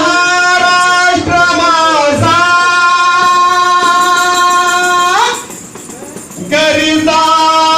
महाराष्ट्र माझा गरीबा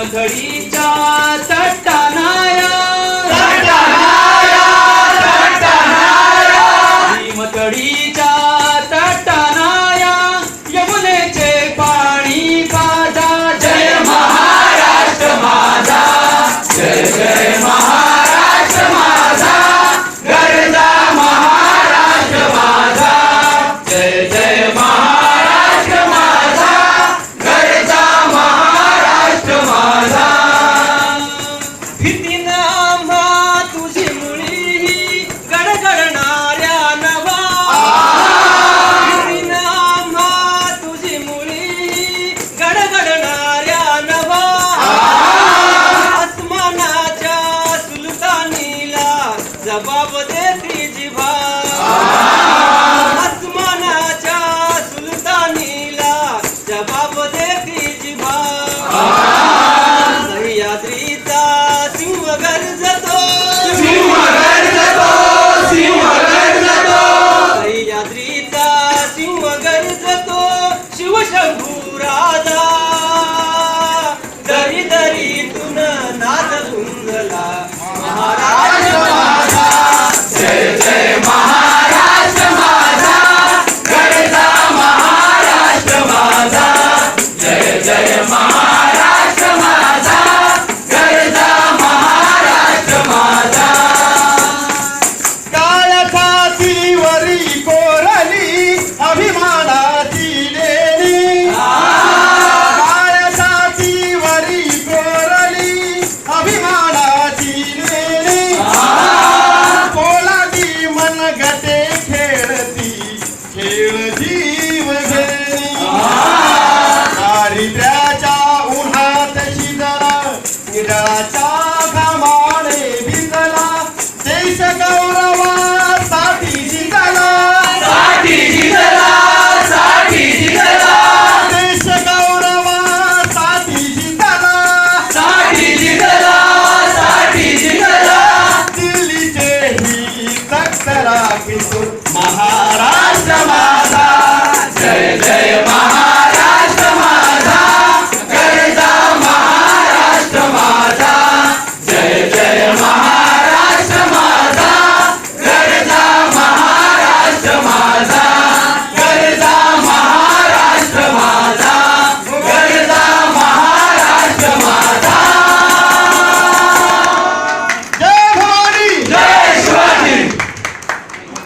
मथळीच्या तट्टानाया तट्टानाया तट्टानाया मथळीच्या तट्टा marido वीराचा घामाने भिजला. देश गौरवासाठी साठी जिंकला साठी साठी जिंकला साठी जिंकला. दिल्लीचे ही तक्तरा किसूर महा